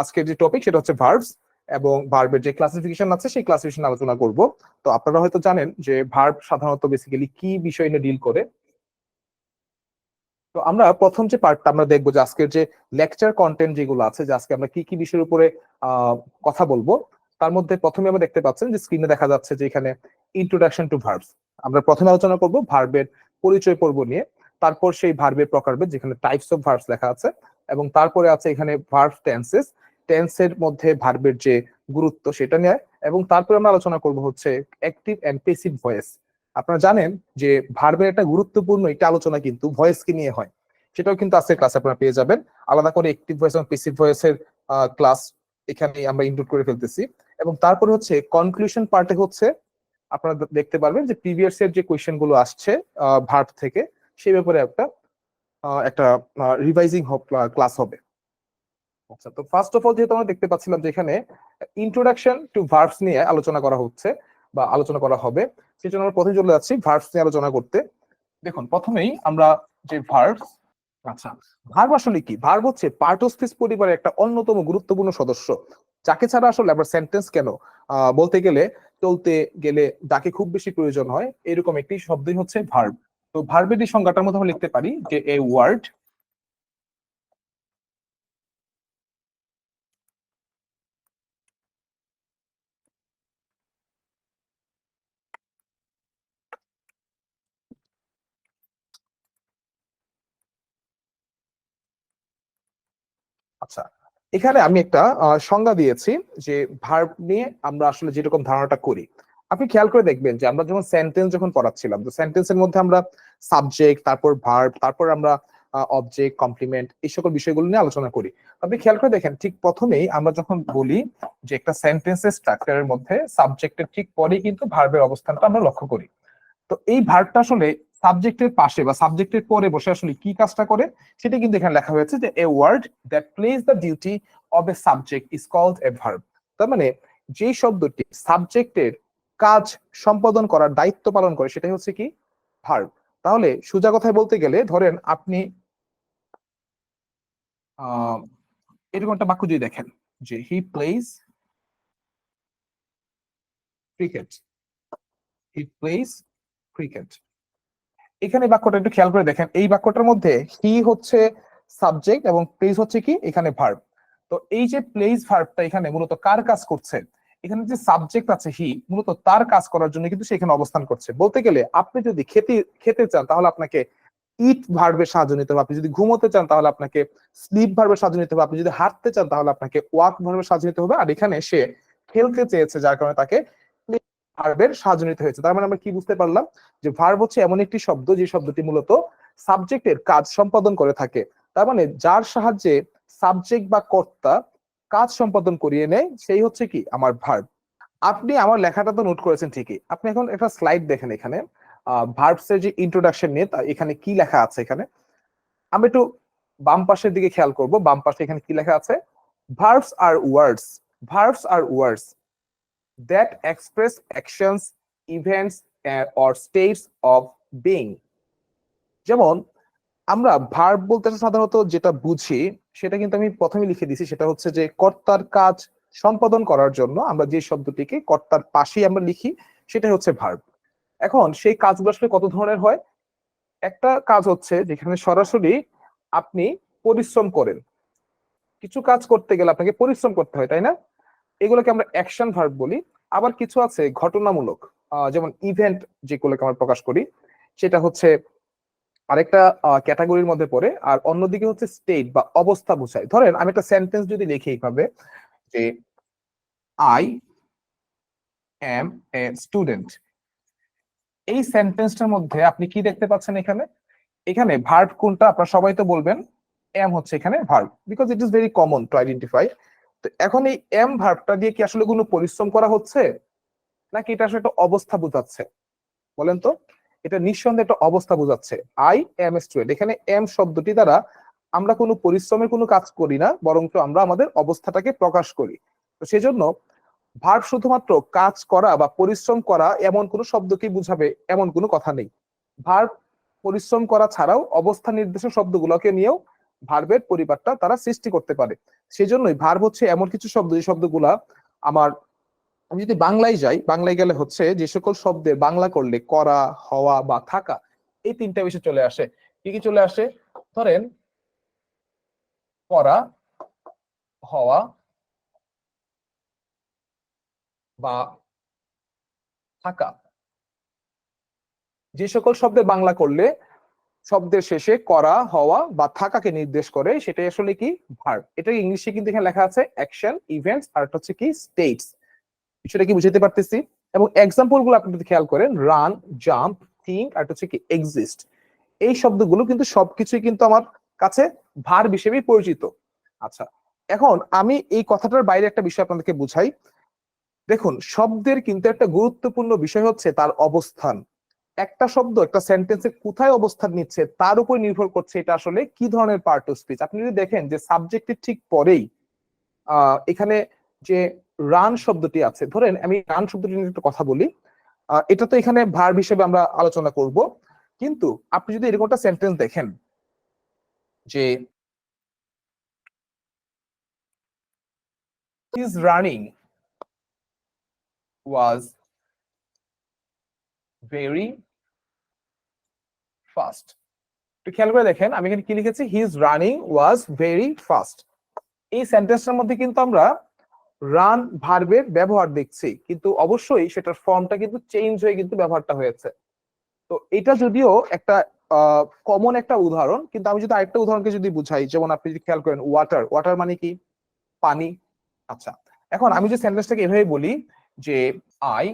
আজকের যে টপিক সেটা হচ্ছে ভার্বস এবং ভার্বের যে ক্লাসিফিকেশন আছে, সেই ক্লাসিফিকেশন আলোচনা করব। তো আপনারা হয়তো জানেন যে ভার্ব সাধারণত বেসিক্যালি কি বিষয় নিয়ে ডিল করে। তো আমরা প্রথম যে পার্টটা আমরা দেখব যে আজকের যে লেকচার কন্টেন্ট যেগুলো আছে, যে আজকে আমরা কি কি বিষয়ের উপরে কথা বলব, তার মধ্যে প্রথমে আমরা দেখতে পাচ্ছেন যে স্ক্রিনে দেখা যাচ্ছে যে এখানে ইন্ট্রোডাকশন টু ভার্বস আমরা প্রথমে আলোচনা করব ভার্বের পরিচয় পর্ব নিয়ে, তারপর সেই ভার্বের প্রকারভেদ, যেখানে টাইপস অফ ভার্বস লেখা আছে, এবং তারপরে আছে এখানে ভার্ব টেন্সেস টেন্সের মধ্যে ভার্বের যে গুরুত্ব সেটা নিয়ে এবং তারপরে আমরা আলোচনা করব হচ্ছে অ্যাক্টিভ এন্ড পেসিভ ভয়েস আপনারা জানেন যে ভার্বের একটা গুরুত্বপূর্ণ একটা আলোচনা কিন্তু ভয়েসকে নিয়ে হয়। সেটাও কিন্তু আজকের ক্লাস আপনারা পেয়ে যাবেন। আলাদা করে অ্যাক্টিভ ভয়েস এবং পেসিভ ভয়েসের ক্লাস এখানে আমরা ইনক্লুড করে ফেলতেছি। এবং তারপরে হচ্ছে কনক্লুশন পার্টে হচ্ছে আপনারা দেখতে পারবেন যে প্রিভিয়াস এর যে কোয়েশ্চেনগুলো আসছে ভার্ব থেকে সেই ব্যাপারে একটা একটা রিভাইজিং ক্লাস হবে। আচ্ছা তো ফার্স্ট অফ অল যেহেতু আমরা দেখতে পাচ্ছিলাম যে এখানে ইন্ট্রোডাকশন টু ভার্বস নিয়ে আলোচনা করা হচ্ছে বা আলোচনা করা হবে সেই জন্য আমরা প্রথমে চলে যাচ্ছি ভার্বস নিয়ে আলোচনা করতে। দেখুন, প্রথমেই আমরা যে ভার্বস আচ্ছা ভার্ব আসলে কি? ভার্ব হচ্ছে পার্ট অফ স্পিচ পরিবারের একটা অন্যতম গুরুত্বপূর্ণ সদস্য, যাকে ছাড়া আসলে আবার সেন্টেন্স কেন? বলতে গেলে চলতে গেলে ডাকে খুব বেশি প্রয়োজন হয়, এরকম একটি শব্দই হচ্ছে ভার্ব তো ভার্বের সংজ্ঞাটার মধ্যে আমরা লিখতে পারি যে এ ওয়ার্ড আচ্ছা এখানে আমি একটা সংজ্ঞা দিয়েছি যে ভার্ব নিয়ে আমরা আসলে যেরকম ধারণাটা করি। আপনি খেয়াল করে দেখবেন যে আমরা যখন সেন্টেন্স যখন পড়াচ্ছিলাম, তো সেন্টেন্সের মধ্যে আমরা সাবজেক্ট তারপর ভার্ব তারপর আমরা অবজেক্ট কমপ্লিমেন্ট এই সকল বিষয়গুলো নিয়ে আলোচনা করি। আপনি খেয়াল করে দেখেন, ঠিক প্রথমেই আমরা যখন বলি যে একটা সেন্টেন্সের স্ট্রাকচারের মধ্যে সাবজেক্টের ঠিক পরেই কিন্তু ভার্বের অবস্থানটা আমরা লক্ষ্য করি। তো এই ভার্বটা আসলে সাবজেক্টের পাশে বা সাবজেক্টের পরে বসে আসলে কি কাজটা করে, সেটা কিন্তু এখানে লেখা হয়েছে যে a word that place the duty of a subject is called a verb তার মানে যে শব্দটি সাবজেক্টের কাজ সম্পাদন করার দায়িত্ব পালন করে, সেটাই হচ্ছে কি? ভার্ব তাহলে সোজা কথায় বলতে গেলে ধরেন আপনি এরকম একটা বাক্য যদি দেখেন যে he plays cricket he plays cricket এখানে বাক্যটা একটু খেয়াল করে দেখেন। এই বাক্যটার মধ্যে হি হচ্ছে সাবজেক্ট এবং প্লেস হচ্ছে কি? এখানে ভার্ব তো এই যে প্লেস ভার্বটা এখানে মূলত কার কাজ করছে? এখানে যে সাবজেক্ট আছে হি মূলত তার কাজ করার জন্য কিন্তু সেখানে অবস্থান করছে। বলতে গেলে আপনি যদি খেতে খেতে চান তাহলে আপনাকে ইট ভার্বের সাহায্য নিতে হবে। আপনি যদি ঘুমোতে চান তাহলে আপনাকে স্লিপ ভার্বের সাহায্য নিতে হবে। আপনি যদি হাঁটতে চান তাহলে আপনাকে ওয়াক ভার্বের সাহায্য নিতে হবে। আর এখানে সে খেলতে চেয়েছে যার কারণে তাকে ভার্বের সাহায্য নিতে হয়েছে। তার মানে আমরা কি বুঝতে পারলাম? যে ভার্ব হচ্ছে এমন একটি শব্দ, যে শব্দটি মূলত সাবজেক্টের কাজ সম্পাদন করে থাকে। তার মানে যার সাহায্যে সাবজেক্ট বা কর্তা কাজ সম্পাদন করিয়ে নেয়, সেই হচ্ছে কি? আমার ভার্ব আপনি আমার লেখাটা তো নোট করেছেন ঠিকই। আপনি এখন একটা স্লাইড দেখেন এখানে। ভার্বস এর যে ইন্ট্রোডাকশন নিয়ে এখানে কি লেখা আছে এখানে? আমি একটু বাম পাশের দিকে খেয়াল করব। বাম পাশে এখানে কি লেখা আছে? Verbs R words verbs R words that express actions events or states of being যেমন, আমরা ভার্ব বলতে সাধারণত যেটা বুঝি, সেটা কিন্তু আমি প্রথমে লিখে দিছি, সেটা হচ্ছে যে কর্তার কাজ সম্পাদন করার জন্য আমরা যে শব্দটিকে কর্তার পাশেই আমরা লিখি, সেটাই হচ্ছে ভার্ব এখন সেই কাজগুলো আসলে কত ধরনের হয়? একটা কাজ হচ্ছে যেখানে সরাসরি আপনি পরিশ্রম করেন। কিছু কাজ করতে গেলে আপনাকে পরিশ্রম করতে হয়, তাই না? এগুলোকে আমরা অ্যাকশন ভার্ব বলি। আবার কিছু আছে ঘটনামূলক যেমন ইভেন্ট যেগুলোকে আমরা প্রকাশ করি, সেটা হচ্ছে আরেকটা ক্যাটাগরির মধ্যে পড়ে, আর অন্যদিকে হচ্ছে স্টেট বা অবস্থা বোঝায়। ধরেন আমি একটা সেন্টেন্স যদি লিখি এইভাবে, যে আই এম এ স্টুডেন্ট এই সেন্টেন্সটার মধ্যে আপনি কি দেখতে পাচ্ছেন এখানে? এখানে ভার্ব কোনটা? আপনারা সবাই তো বলবেন এম হচ্ছে এখানে verb because it is very common to identify এখন এই এম ভার্বটা দিয়ে কি আসলে কোনো পরিশ্রম করা হচ্ছে? নাকি এটা আসলে একটা অবস্থা বোঝাচ্ছে? বলেন তো। এটা নিঃসন্দেহে একটা অবস্থা বোঝাচ্ছে। আই এম স্টুডেন্ট এখানে এম শব্দটি দ্বারা আমরা কোনো পরিশ্রমের কোনো কাজ করি না বরং আমরা আমাদের অবস্থাটাকে প্রকাশ করি। তো সেজন্য ভার্ব শুধুমাত্র কাজ করা বা পরিশ্রম করা এমন কোনো শব্দকেই বুঝাবে এমন কোনো কথা নেই। ভার্ব পরিশ্রম করা ছাড়াও অবস্থা নির্দেশক শব্দগুলোকে নিয়েও ভার্বের পরিবারটা তারা সৃষ্টি করতে পারে। সেজন্যই ভার্ব হচ্ছে এমন কিছু শব্দ, যে শব্দগুলা আমার, আমি যদি বাংলায় যাই, বাংলায় গেলে হচ্ছে যে সকল শব্দের বাংলা করলে করা, হওয়া বা থাকা, এই তিনটা বিষয় চলে আসে। কি কি চলে আসে? ধরেন, করা, হওয়া বা থাকা। যে সকল শব্দে বাংলা করলে শব্দের শেষে করা, হওয়া বা থাকাকে নির্দেশ করে, সেটাই আসলে কি ভার্ব এটা ইংলিশে কিন্তু এখানে লেখা আছে অ্যাকশন ইভেন্টস আর হচ্ছে কি স্টেটস বিষয়টা কি বুঝতে পারতেছি? এবং এক্সাম্পলগুলো আপনি যদি খেয়াল করেন রান জাম্প থিঙ্ক আর হচ্ছে কি এক্সিস্ট এই শব্দগুলো কিন্তু সবকিছুই কিন্তু আমার কাছে ভার হিসেবেই পরিচিত। আচ্ছা এখন আমি এই কথাটার বাইরে একটা বিষয় আপনাদেরকে বুঝাই। দেখুন, শব্দের কিন্তু একটা গুরুত্বপূর্ণ বিষয় হচ্ছে তার অবস্থান। একটা শব্দ, একটা সেন্টেন্সে কোথায় অবস্থান নিচ্ছে, তার উপর নির্ভর করছে এটা আসলে কি ধরনের পার্ট অফ স্পিচ আপনি যদি দেখেন যে সাবজেক্টের ঠিক পরেই এখানে যে রান শব্দটি আছে, ধরেন আমি রান শব্দটি নিয়ে একটু কথা বলি এটা তো এখানে ভার্ব হিসেবে আমরা আলোচনা করব। কিন্তু আপনি যদি এরকম একটা সেন্টেন্স দেখেন, যে is running was very fast. একটু খেয়াল করে দেখেন, আমি এখানে কি লিখেছি? He is running was very fast এই সেন্টেন্সটার মধ্যে কিন্তু আমরা রান ভার্বের ব্যবহার দেখছি, কিন্তু অবশ্যই সেটার ফর্মটা কিন্তু চেঞ্জ হয়ে কিন্তু ব্যবহারটা হয়েছে। তো এটা যদিও একটা কমন একটা উদাহরণ, কিন্তু আমি যদি আরেকটা উদাহরণকে যদি বুঝাই, যেমন আপনি যদি খেয়াল করেন ওয়াটার ওয়াটার মানে কি? পানি। আচ্ছা এখন আমি যে সেন্টেন্সটাকে এভাবে বলি যে আই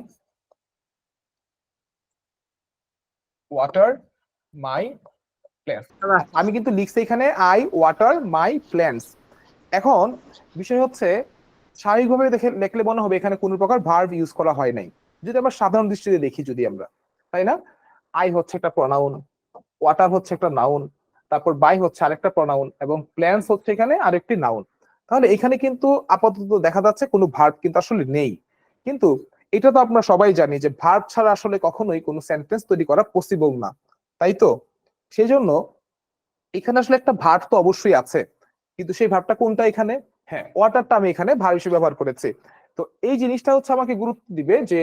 ওয়াটার মাই প্ল্যান্টস আমি কিন্তু লিখছি এখানে আই ওয়াটার মাই প্ল্যান্টস এখন বিষয় হচ্ছে স্বাভাবিকভাবে দেখে লিখলে মনে হবে এখানে কোনো প্রকার ভার্ব ইউজ করা হয় নাই। যদি আমরা সাধারণ দৃষ্টিতে দেখি যদি আমরা, তাই না? আই হচ্ছে একটা প্রনাউন ওয়াটার হচ্ছে একটা নাউন তারপর বাই হচ্ছে আরেকটা প্রনাউন এবং প্ল্যান্টস হচ্ছে এখানে আরেকটি নাউন তাহলে এখানে কিন্তু আপাতত দেখা যাচ্ছে কোনো ভার্ব কিন্তু আসলে নেই। কিন্তু এটা তো আমরা সবাই জানি যে ভার্ব ছাড়া আসলে কখনোই কোনো সেন্টেন্স তৈরি করা পসিবল না, তাই তো? সেজন্য এখানে আসলে একটা ভার্ব তো অবশ্যই আছে, কিন্তু সেই ভার্বটা কোনটা এখানে? হ্যাঁ ওয়াটারটা আমি এখানে ভার্ব হিসেবে ব্যবহার করেছি। তো এই জিনিসটা হচ্ছে আমাকে গুরুত্ব দিবে যে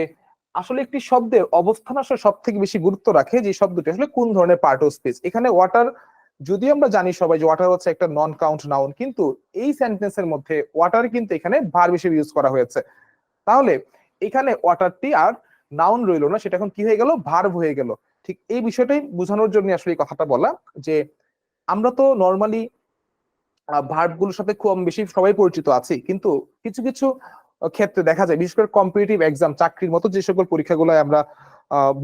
আসলে একটি শব্দের অবস্থান আসলে সব থেকে বেশি গুরুত্ব রাখে যে শব্দটি আসলে কোন ধরনের পার্ট অফ স্পিচ এখানে ওয়াটার যদি আমরা জানি সবাই যে ওয়াটার হচ্ছে একটা নন কাউন্ট নাউন কিন্তু এই সেন্টেন্সের মধ্যে ওয়াটার কিন্তু এখানে ভার্ব হিসেবে ইউজ করা হয়েছে। তাহলে এখানে ওয়াটারটি আর নাউন রইল না, সেটা এখন কি হয়ে গেল? ভার্ব হয়ে গেল। ঠিক এই বিষয়টাই বোঝানোর জন্য আসলে এই কথাটা বলা যে আমরা তো নর্মালি ভার্বগুলোর সাথে খুব বেশি সবাই পরিচিত আছি, কিন্তু কিছু কিছু ক্ষেত্রে দেখা যায়, বিশেষ করে কম্পিটিটিভ এক্সাম চাকরির মতো যে সকল পরীক্ষাগুলো আমরা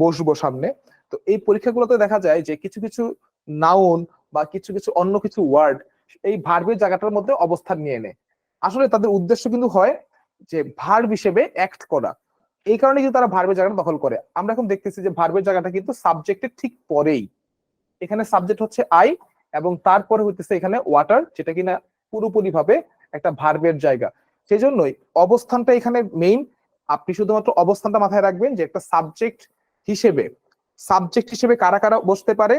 বসবো সামনে, তো এই পরীক্ষাগুলোতে দেখা যায় যে কিছু কিছু নাউন বা কিছু কিছু অন্য কিছু ওয়ার্ড এই ভার্বের জায়গাটার মধ্যে অবস্থান নিয়ে নেয়। আসলে তাদের উদ্দেশ্য কিন্তু হয় যে ভার্ব হিসেবে অ্যাক্ট করা। এই কারণে কিন্তু তারা ভার্বের জায়গাটা দখল করে। আমরা এখন দেখতেছি যে ভার্বের জায়গাটা কিন্তু সাবজেক্টের ঠিক পরেই। এখানে সাবজেক্ট হচ্ছে আই এবং তারপরে হইতেছে এখানে ওয়াটার যেটা কিনা পুরোপুরি ভাবে একটা ভার্বের জায়গা। সেই জন্যই অবস্থানটা এখানে মেইন আপনি শুধুমাত্র অবস্থানটা মাথায় রাখবেন যে একটা সাবজেক্ট হিসেবে। সাবজেক্ট হিসেবে কারা কারা বসতে পারে?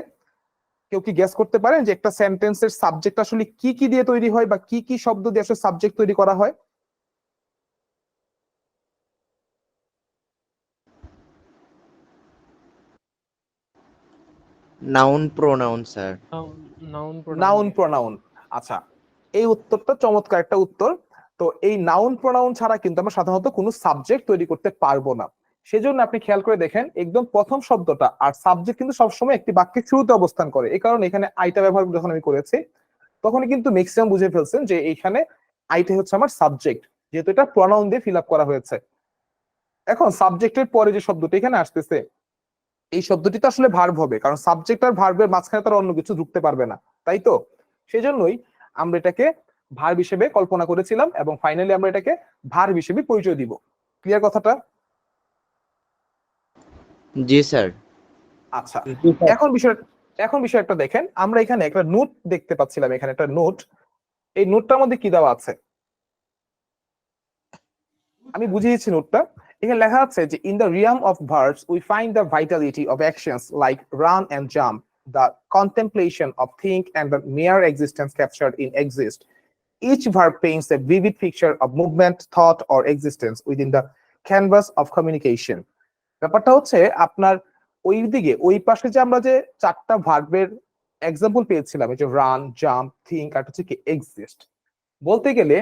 কেউ কি গ্যাস করতে পারেন যে একটা সেন্টেন্সের সাবজেক্ট আসলে কি কি দিয়ে তৈরি হয় বা কি কি শব্দ দিয়ে আসলে সাবজেক্ট তৈরি করা হয়? Noun pronoun sir noun noun pronoun আচ্ছা এই উত্তরটা চমৎকার একটা উত্তর। তো এই নাউন প্রোনাউন ছাড়া কিন্তু আমরা সাধারণত কোনো সাবজেক্ট তৈরি করতে পারব না। সেজন্য আপনি খেয়াল করে দেখেন একদম প্রথম শব্দটা আর সাবজেক্ট কিন্তু সবসময় একটি বাক্যের শুরুতে অবস্থান করে। এই কারণে এখানে আইটা ব্যবহার যখন আমি করেছি তখন কিন্তু ম্যাক্সিমাম বুঝে ফেলছেন যে এইখানে আইটা হচ্ছে আমার সাবজেক্ট যেহেতু এটা প্রোনাউন দিয়ে ফিল আপ করা হয়েছে। এখন সাবজেক্টের পরে যে শব্দটি এখানে আসতেছে এই শব্দটি তো আসলে ভার্ব হবে কারণ সাবজেক্ট আর ভার্বের মাঝখানে তার অন্য কিছু ঢুকতে পারবে না তাই তো? সেজন্যই আমরা এটাকে ভার্ব হিসেবে কল্পনা করেছিলাম এবং ফাইনালি আমরা এটাকে ভার্ব হিসেবে পরিচয় দিব। ক্লিয়ার কথাটা? জি স্যার। আচ্ছা এখন বিষয় এখন বিষয় একটা দেখেন আমরা এখানে একটা নোট দেখতে পাচ্ছিলাম এখানে একটা নোট এই নোটটার মধ্যে কি দেওয়া আছে? আমি বুঝিয়েছি নোটটা এখানে লেখা হচ্ছে যে in the realm of verbs we find the vitality of actions like run and jump the contemplation of think and the mere existence captured in exist each verb paints a vivid picture of movement thought or existence within the canvas of communication ব্যাপারটা হচ্ছে, আপনার ওই দিকে, ওই পাশে যে আমরা যে চারটা ভার্বের এক্সাম্পল পেয়েছিলাম যে রান জাম্প থিঙ্ক আর হচ্ছে কি এক্সিস্ট বলতে গেলে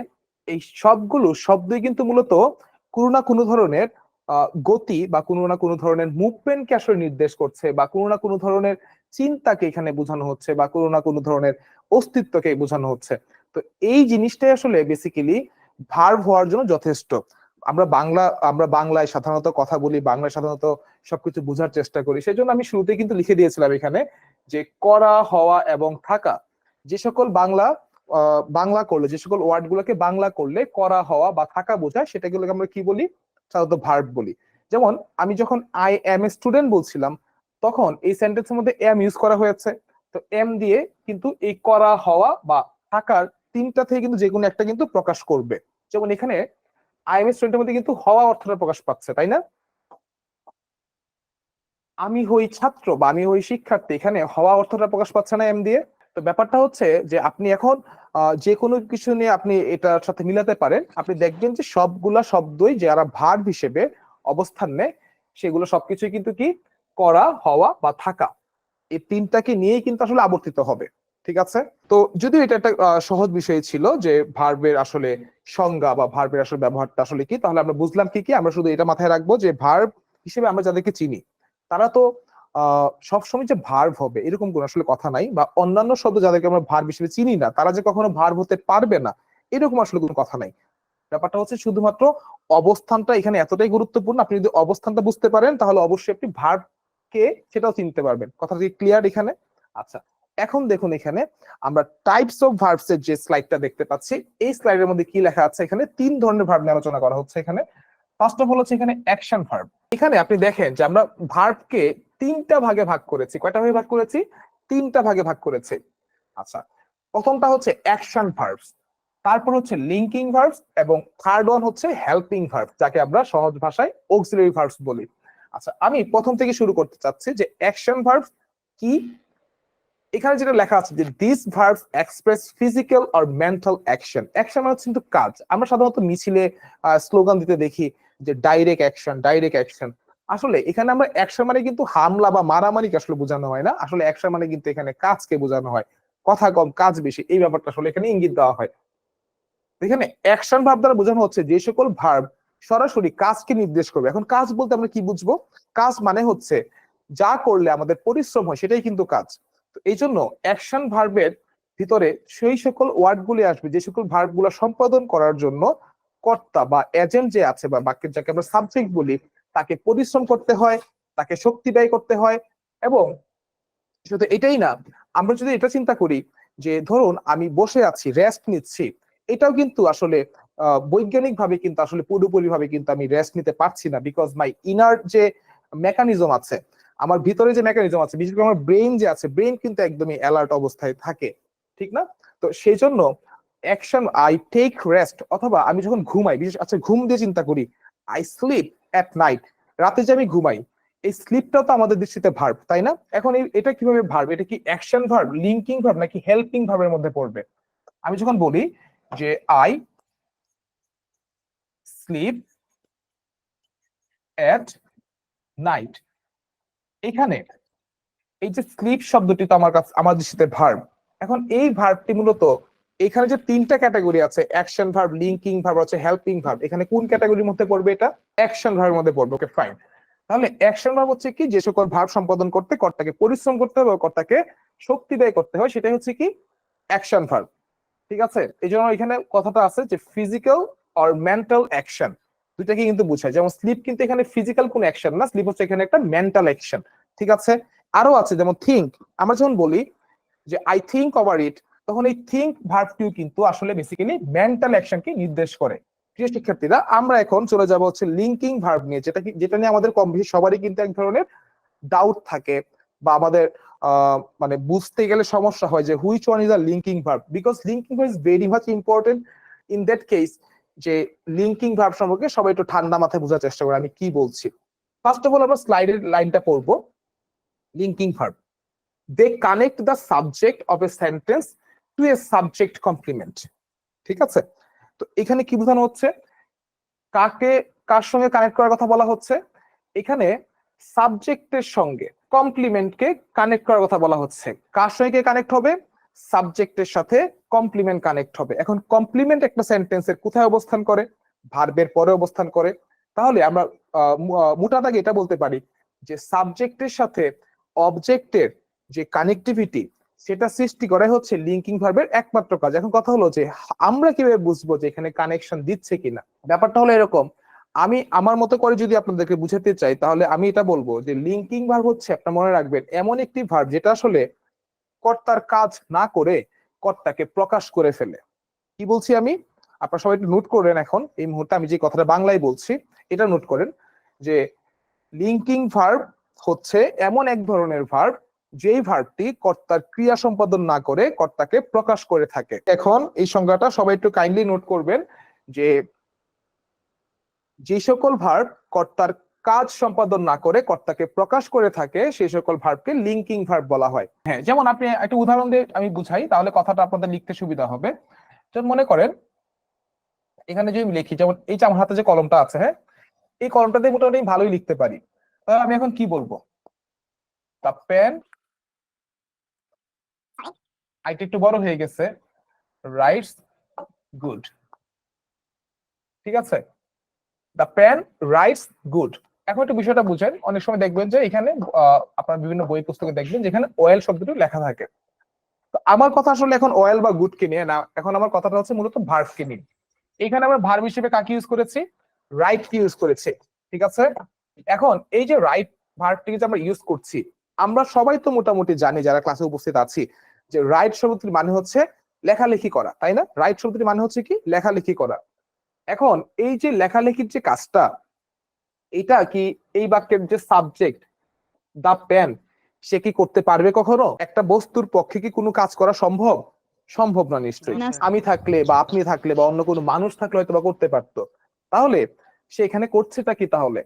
এই সবগুলো শব্দই কিন্তু মূলত কোনো না কোনো ধরনের গতি বা কোনো না কোনো ধরনের মুভমেন্টকে আসলে নির্দেশ করছে বা কোনো না কোনো ধরনের চিন্তাকে এখানে বোঝানো হচ্ছে বা কোনো না কোনো ধরনের অস্তিত্বকে বোঝানো হচ্ছে। তো এই জিনিসটাই আসলে বেসিক্যালি ভার্ব হওয়ার জন্য যথেষ্ট। আমরা বাংলা, আমরা বাংলায় সাধারণত কথা বলি, বাংলায় সাধারণত সবকিছু বোঝার চেষ্টা করি। সেই জন্য আমি শুরুতে কিন্তু লিখে দিয়েছিলাম এখানে যে করা, হওয়া এবং থাকা, যে সকল বাংলা বাংলা করলে, যে সকল ওয়ার্ড গুলোকে বাংলা করলে করা হওয়া বা থাকা বোঝায় সেটাগুলোকে আমরা কি বলি? সাধারণত ভার্ব বলি। যেমন, আমি যখন আই এম এ স্টুডেন্ট বলছিলাম, তখন এই সেন্টেন্সের মধ্যে এম ইউজ করা হয়েছে। তো এম দিয়ে কিন্তু এই করা হওয়া বা থাকার তিনটা থেকে কিন্তু যে কোনো একটা কিন্তু প্রকাশ করবে। যেমন এখানে আই এম এ স্টুডেন্টের মধ্যে কিন্তু হওয়া অর্থটা প্রকাশ পাচ্ছে, তাই না? আমি হই ছাত্র বা আমি হই শিক্ষার্থী, এখানে হওয়া অর্থটা প্রকাশ পাচ্ছে না এম দিয়ে। তো ব্যাপারটা হচ্ছে যে আপনি এখন যে কোনো কিছু নিয়ে আপনি এটার সাথে মিলাতে পারেন, আপনি দেখবেন যে সবগুলা শব্দই যারা ভার্ব হিসেবে অবস্থান নেয়, সেগুলো সবকিছুই কিন্তু কি করা, হওয়া বা থাকা, এই তিনটাকে নিয়েই কিন্তু আসলে আবর্তিত হবে, ঠিক আছে? তো যদিও এটা একটা সহজ বিষয় ছিল যে ভার্বের আসলে সংজ্ঞা বা ভার্বের আসলে ব্যবহারটা আসলে কি, তাহলে আমরা বুঝলাম কি কি, আমরা শুধু এটা মাথায় রাখব যে ভার্ব হিসেবে আমরা যাদেরকে চিনি, তারা তো সবসময় যে ভার্ব হবে, এরকম কোন আসলে কথা নাই বা অন্যান্য শব্দ যাদেরকে আমরা ভার্ব হিসেবে চিনি না, তারা যে কখনো ভার্ব হতে পারবে না, এরকম আসলে কোনো কথা নাই। ব্যাপারটা হচ্ছে শুধুমাত্র অবস্থানটা এখানে এতটাই গুরুত্বপূর্ণ, আপনি যদি অবস্থানটা বুঝতে পারেন, তাহলে অবশ্যই আপনি ভার্ব কে সেটাও চিনতে পারবেন। কথাটা কি ক্লিয়ার এখানে? আচ্ছা এখন দেখুন এখানে আমরা টাইপস অফ ভার্বস এর যে স্লাইডটা দেখতে পাচ্ছি, এই স্লাইডের মধ্যে কি লেখা আছে এখানে? তিন ধরনের ভার্ব নিয়ে আলোচনা করা হচ্ছে এখানে। ফার্স্ট অফ অল হচ্ছে এখানে অ্যাকশন ভার্ব এখানে আপনি দেখেন যে আমরা ভার্বকে তিনটা ভাগে ভাগ করেছি। কয়টা ভাগে ভাগ করেছি? তিনটা ভাগে ভাগ করেছি। আচ্ছা প্রথমটা হচ্ছে অ্যাকশন ভার্বস তারপর হচ্ছে লিঙ্কিং ভার্বস এবং থার্ড ওয়ান হচ্ছে হেল্পিং ভার্ব যাকে আমরা সহজ ভাষায় অক্সিলারি ভার্বস বলি। আচ্ছা আমি প্রথম থেকে শুরু করতে চাচ্ছি যে অ্যাকশন ভার্বস কি? এখানে যেটা লেখা আছে যে this verbs express physical or mental action action মানে হচ্ছে কিন্তু কাজ। আমরা সাধারণত মিছিলে স্লোগান দিতে দেখি যে ডাইরেক্ট অ্যাকশন ডাইরেক্ট অ্যাকশন আসলে এখানে আমরা অ্যাকশন মানে কিন্তু হামলা বা মারামারিকে আসলে বোঝানো হয় না। আসলে অ্যাকশন মানে কিন্তু এখানে কাজকে বোঝানো হয়। কথা কম, কাজ বেশি, এই ব্যাপারটা আসলে এখানে ইঙ্গিত দেওয়া হয়। এখানে অ্যাকশন ভার্ব দ্বারা বোঝানো হচ্ছে যে সকল ভার্ব সরাসরি কাজকে নির্দেশ করবে। এখন কাজ বলতে আমরা কি বুঝব? কাজ মানে হচ্ছে যা করলে আমাদের পরিশ্রম হয় সেটাই কিন্তু কাজ। এই জন্য অ্যাকশন ভার্বের ভিতরে সেই সকল ওয়ার্ড গুলি আসবে, যে সকল ভার্বগুলো সম্পাদন করার জন্য কর্তা বা এজেন্ট যে আছে বা বাক্যের যাকে আমরা সাবজেক্ট বলি, তাকে পরিশ্রম করতে হয়, তাকে শক্তি ব্যয় করতে হয় এবং শুধু এটাই না, আমরা যদি এটা চিন্তা করি যে ধরুন আমি বসে আছি রেস্ট নিচ্ছি, এটাও কিন্তু আসলে বৈজ্ঞানিক ভাবে কিন্তু আসলে পুরোপুরি ভাবে কিন্তু আমি রেস্ট নিতে পারছি না বিকজ মাই ইনার যে মেকানিজম আছে আমার ভিতরে যে মেকানিজম আছে, বিশেষ করে আমার ব্রেন যে আছে ব্রেন কিন্তু একদমই অ্যালার্ট অবস্থায় থাকে, ঠিক না? তো সেই জন্য অ্যাকশন আই টেক রেস্ট অথবা আমি যখন ঘুমাই, বিশেষ আচ্ছা ঘুম দিয়ে চিন্তা করি আই স্লিপ অ্যাট নাইট রাতে যে আমি ঘুমাই, এই স্লিপটাও তো আমাদের দৃষ্টিতে ভার্ব তাই না? এখন এটা কীভাবে ভার্ব এটা কি অ্যাকশন ভার্ব লিঙ্কিং ভার্ব নাকি হেল্পিং ভার্বের মধ্যে পড়বে? আমি যখন বলি যে আই স্লিপ এট নাইট এখানে এই যে স্লিপ শব্দটি তো আমার কাছে, আমার দৃষ্টিতে ভার্ব এখন এই ভার্বটি মূলত এখানে যে তিনটা ক্যাটাগরি আছে অ্যাকশন ভার্ব লিঙ্কিং ভার্ব আছে হেল্পিং ভার্ব এখানে কোন ক্যাটাগরির মধ্যে পড়বে এটা? অ্যাকশন ভার্বের মধ্যে পড়বে ওকে ফাইন তাহলে অ্যাকশন ভার্ব হচ্ছে কি? যে সকল ভার্ব সম্পাদন করতে, কর্তাকে পরিশ্রম করতে হবে কর্তাকে শক্তি ব্যয় করতে হয়, সেটাই হচ্ছে কি? অ্যাকশন ভার্ব ঠিক আছে? এই জন্য এখানে কথাটা আছে যে ফিজিক্যাল অর মেন্টাল অ্যাকশন দুইটাকে কিন্তু বোঝায়। যেমন স্লিপ কিন্তু এখানে ফিজিক্যাল কোন অ্যাকশন না স্লিপ হচ্ছে এখানে একটা মেন্টাল অ্যাকশন ঠিক আছে? আরও আছে, যেমন থিঙ্ক আমরা যখন বলি যে আই থিঙ্ক ওভার ইট তখন এই থিঙ্ক ভার্বটিও কিন্তু আসলে বেসিক্যালি মেন্টাল অ্যাকশনকে নির্দেশ করে। প্রিয় শিক্ষার্থীরা, আমরা এখন চলে যাব হচ্ছে লিঙ্কিং ভার্ব নিয়ে, যেটা যেটা নিয়ে আমাদের কম বেশি সবারই কিন্তু এক ধরনের ডাউট থাকে বা আমাদের মানে বুঝতে গেলে সমস্যা হয় যে which one is a linking verb because linking is very much important in that case যে লিঙ্কিং ভার্ব সম্পর্কে সবাই একটু ঠান্ডা মাথায় বোঝার চেষ্টা করে আমি কি বলছি। ফার্স্ট অফ অল আমরা স্লাইডের লাইনটা পড়ব। Linking verb they connect the subject of a sentence to a subject complement ঠিক আছে? তো এখানে কি বোঝানো হচ্ছে? কাকে, কার সঙ্গে কানেক্ট করার কথা বলা হচ্ছে? এখানে সাবজেক্টের সঙ্গে কমপ্লিমেন্টকে কানেক্ট করার কথা বলা হচ্ছে। কার সঙ্গে কানেক্ট হবে? সাবজেক্টের সাথে কমপ্লিমেন্ট কানেক্ট হবে। এখন কমপ্লিমেন্ট একটা সেন্টেন্সের কোথায় অবস্থান করে? ভার্বের পরে অবস্থান করে। তাহলে আমরা মোটা দাগে এটা বলতে পারি যে সাবজেক্টের সাথে অবজেক্টের যে কানেক্টিভিটি সেটা সৃষ্টি করাই হচ্ছে লিঙ্কিং ভার্বের একমাত্র কাজ। এখন কথা হলো যে, আমরা কীভাবে বুঝব যে এখানে কানেকশন দিচ্ছে কিনা? ব্যাপারটা হলো এরকম, আমি আমার মতো করে যদি আপনাদেরকে বুঝাতে চাই, তাহলে আমি এটা বলব যে লিঙ্কিং ভার্ব হচ্ছে, আপনার মনে রাখবেন, এমন একটি ভার্ব যেটা আসলে কর্তার কাজ না করে কর্তাকে প্রকাশ করে ফেলে। কি বলছি আমি? আপনারা সবাই একটু নোট করেন এখন। এই মুহূর্তে আমি যে কথাটা বাংলায় বলছি, এটা নোট করেন যে লিঙ্কিং ভার্ব হচ্ছে এমন এক ধরনের ভার্ব যেই ভার্বটি কর্তার ক্রিয়া সম্পাদন না করে কর্তাকে প্রকাশ করে থাকে। এখন এই সংজ্ঞাটা সবাই একটু কাইন্ডলি নোট করবেন যে যে সকল ভার্ব কর্তার কাজ সম্পাদন না করে কর্তাকে প্রকাশ করে থাকে সেই সকল ভার্বকে লিঙ্কিং ভার্ব বলা হয়। হ্যাঁ যেমন আপনি একটা উদাহরণ দিয়ে আমি বুঝাই, তাহলে কথাটা আপনাদের লিখতে সুবিধা হবে। যেমন মনে করেন, এখানে যদি আমি লিখি, যেমন এই যে আমার হাতে যে কলমটা আছে হ্যাঁ এই কলমটা দিয়ে মোটামুটি ভালোই লিখতে পারি। তাহলে আমি এখন কি বলব? দ্য পেন আইটা একটু বড় হয়ে গেছে রাইটস গুড ঠিক আছে? দ্য পেন রাইটস গুড এখন একটু বিষয়টা বুঝেন। অনেক সময় দেখবেন যে এখানে আপনার বিভিন্ন বই পুস্তকে দেখবেন যেখানে ওয়েল শব্দটি লেখা থাকে। তো আমার কথা আসলে এখন ওয়েল বা গুড কে নিয়ে না, এখন আমার কথাটা হচ্ছে মূলত ভার্ব কে নিয়ে এখানে আমরা ভার্ব হিসেবে কাকে ইউজ করেছি? রাইট কে ইউজ করেছি, ঠিক আছে? এখন এই যে রাইট ভার্বটিকে যে আমরা ইউজ করছি, আমরা সবাই তো মোটামুটি জানি, যারা ক্লাসে উপস্থিত আছি, যে রাইট শব্দটির মানে হচ্ছে লেখালেখি করা, তাই না? রাইট শব্দটির মানে হচ্ছে কি? লেখালেখি করা। এখন এই যে লেখালেখির যে কাজটা এটা কি এই বাক্যের যে সাবজেক্ট দা পেন সে কি করতে পারবে কখনো? একটা বস্তুর পক্ষে কি কোনো কাজ করা সম্ভব? সম্ভব না নিশ্চয়ই। আমি থাকলে বা আপনি থাকলে বা অন্য কোনো মানুষ থাকলে হয়তো বা করতে পারতো। তাহলে সে এখানে করছেটা কি তাহলে?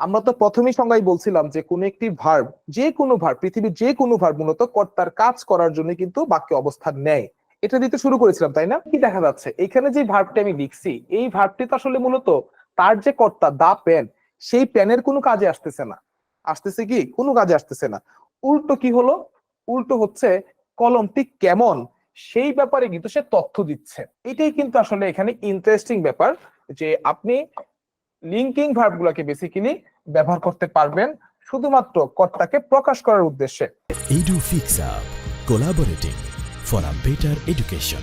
আমরা তো প্রথমেই সংজ্ঞায় বলছিলাম যে কোনো একটি ভার্ব যে কোনো ভার্ব পৃথিবীর যে কোনো ভার্ব মূলত কর্তার কাজ করার জন্য কিন্তু বাক্যে অবস্থান নেয়। এটা দিতে শুরু করেছিলাম তাই না? কি দেখা যাচ্ছে? এখানে যে ভার্বটি আমি লিখছি এই ভার্বটি তো আসলে মূলত তার যে কর্তা দা পেন সেই পেনের কোনো কাজে আসতেছে না। আসতেছে কি? কোনো কাজে আসতেছে না। উল্টো কি হলো? উল্টো হচ্ছে কলমটি কেমন? সেই ব্যাপারে কিন্তু সে তথ্য দিচ্ছে। এটাই কিন্তু আসলে এখানে ইন্টারেস্টিং ব্যাপার যে আপনি লিঙ্কিং ভার্ব গুলাকে বেসিক্যালি ব্যবহার করতে পারবেন শুধুমাত্র কর্তাকে প্রকাশ করার উদ্দেশ্যে। Edu Fix Up, collaborating for a better education.